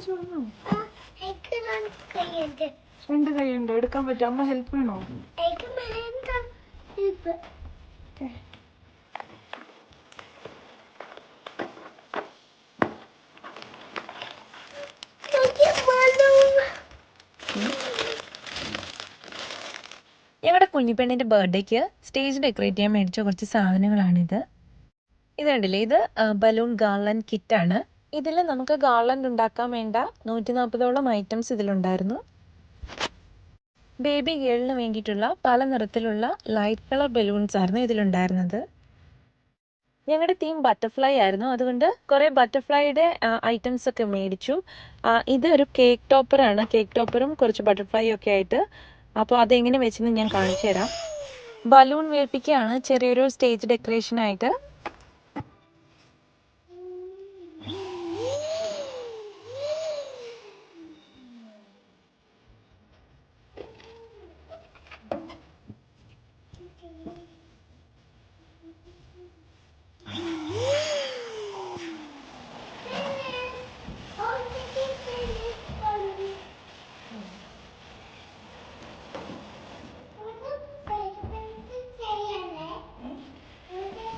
തിരിച്ചു വന്നോ? രണ്ട് കൈയുണ്ട്. എടുക്കാൻ പറ്റും അമ്മ ഹെൽപ്പ് balloon. ഞങ്ങളുടെ കുഞ്ഞിപ്പെണ്ണിന്റെ ബർത്ത്ഡേക്ക് സ്റ്റേജ് ഡെക്കറേറ്റ് ചെയ്യാൻ മേടിച്ച കുറച്ച് സാധനങ്ങളാണിത്. ഇത് കണ്ടില്ലേ? ഇത് ബലൂൺ ഗാർലൻഡ് കിറ്റാണ്. ഇതിൽ നമുക്ക് ഗാർലൻഡ് ഉണ്ടാക്കാൻ വേണ്ട നൂറ്റി നാൽപ്പതോളം ഐറ്റംസ് ഇതിലുണ്ടായിരുന്നു ബേബി ഗേളിന് വേണ്ടിയിട്ടുള്ള പല നിറത്തിലുള്ള ലൈറ്റ് കളർ ബലൂൺസ് ആയിരുന്നു ഇതിലുണ്ടായിരുന്നത്. ഞങ്ങളുടെ തീം ബട്ടർഫ്ലൈ ആയിരുന്നു. അതുകൊണ്ട് കുറേ ബട്ടർഫ്ലൈയുടെ ഐറ്റംസ് ഒക്കെ മേടിച്ചു. ഇത് ഒരു കേക്ക് ടോപ്പറാണ് കേക്ക് ടോപ്പറും കുറച്ച് ബട്ടർഫ്ലൈ ഒക്കെ ആയിട്ട്. അപ്പോൾ അതെങ്ങനെ വെച്ചെന്ന് ഞാൻ കാണിച്ചു തരാം ബലൂൺ വേൽപ്പിക്കുകയാണ് ചെറിയൊരു സ്റ്റേജ് ഡെക്കറേഷനായിട്ട്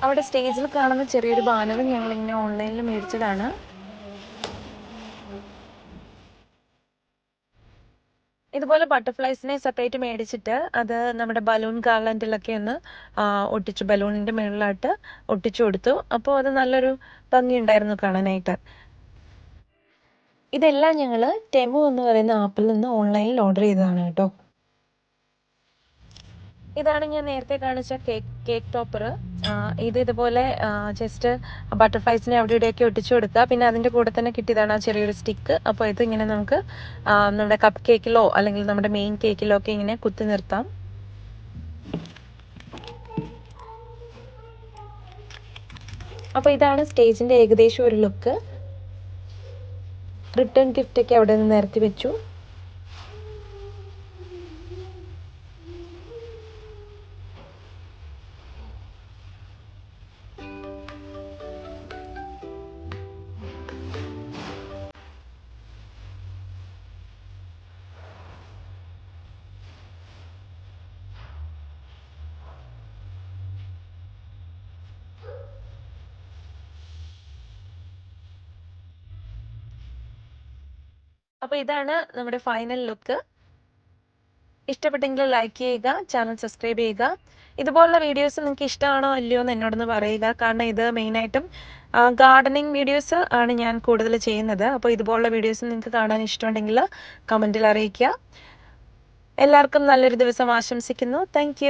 അവിടെ സ്റ്റേജിൽ കാണുന്ന ചെറിയൊരു ബാനറും ഞങ്ങൾ ഇങ്ങനെ ഓൺലൈനിൽ മേടിച്ചതാണ്. ഇതുപോലെ ബട്ടർഫ്ലൈസിനെ സെപ്പറേറ്റ് മേടിച്ചിട്ട് അത് നമ്മുടെ ബലൂൺ ഗാർലൻഡിലൊക്കെ ഒന്ന് ഒട്ടിച്ചു ബലൂണിന്റെ മുകളിലായിട്ട് ഒട്ടിച്ചു കൊടുത്തു. അപ്പോൾ അത് നല്ലൊരു ഭംഗിയുണ്ടായിരുന്നു കാണാനായിട്ട്. ഇതെല്ലാം ഞങ്ങൾ ടെമു എന്ന് പറയുന്ന ആപ്പിൽ നിന്ന് ഓൺലൈനിൽ ഓർഡർ ചെയ്തതാണ് കേട്ടോ. ഇതാണ് ഞാൻ നേരത്തെ കാണിച്ച കേക്ക് കേക്ക് ടോപ്പർ ഇത് ഇതുപോലെ ജസ്റ്റ് ബട്ടർഫ്ലൈസിനെ അവിടെ ഇവിടെയൊക്കെ ഒട്ടിച്ചു കൊടുക്കുക പിന്നെ അതിന്റെ കൂടെ തന്നെ കിട്ടിയതാണ് ആ ചെറിയൊരു സ്റ്റിക്ക്. അപ്പോൾ ഇത് ഇങ്ങനെ നമുക്ക് നമ്മുടെ കപ്പ് കേക്കിലോ അല്ലെങ്കിൽ നമ്മുടെ മെയിൻ കേക്കിലോ ഒക്കെ ഇങ്ങനെ കുത്തി നിർത്താം. അപ്പോൾ ഇതാണ് സ്റ്റേജിന്റെ ഏകദേശം ഒരു ലുക്ക്. റിട്ടേൺ ഗിഫ്റ്റ് ഒക്കെ അവിടെ നിന്ന് നിരത്തി വെച്ചു. അപ്പോൾ ഇതാണ് നമ്മുടെ ഫൈനൽ ലുക്ക് ഇഷ്ടപ്പെട്ടെങ്കിൽ ലൈക്ക് ചെയ്യുക ചാനൽ സബ്സ്ക്രൈബ് ചെയ്യുക. ഇതുപോലുള്ള വീഡിയോസ് നിങ്ങൾക്ക് ഇഷ്ടമാണോ അല്ലയോ എന്ന് എന്നോടൊന്ന് പറയുക. കാരണം ഇത് മെയിനായിട്ടും ഗാർഡനിങ് വീഡിയോസ് ആണ് ഞാൻ കൂടുതൽ ചെയ്യുന്നത്. അപ്പോൾ ഇതുപോലുള്ള വീഡിയോസ് നിങ്ങൾക്ക് കാണാൻ ഇഷ്ടമുണ്ടെങ്കിൽ കമന്റിൽ അറിയിക്കുക. എല്ലാവർക്കും നല്ലൊരു ദിവസം ആശംസിക്കുന്നു. താങ്ക്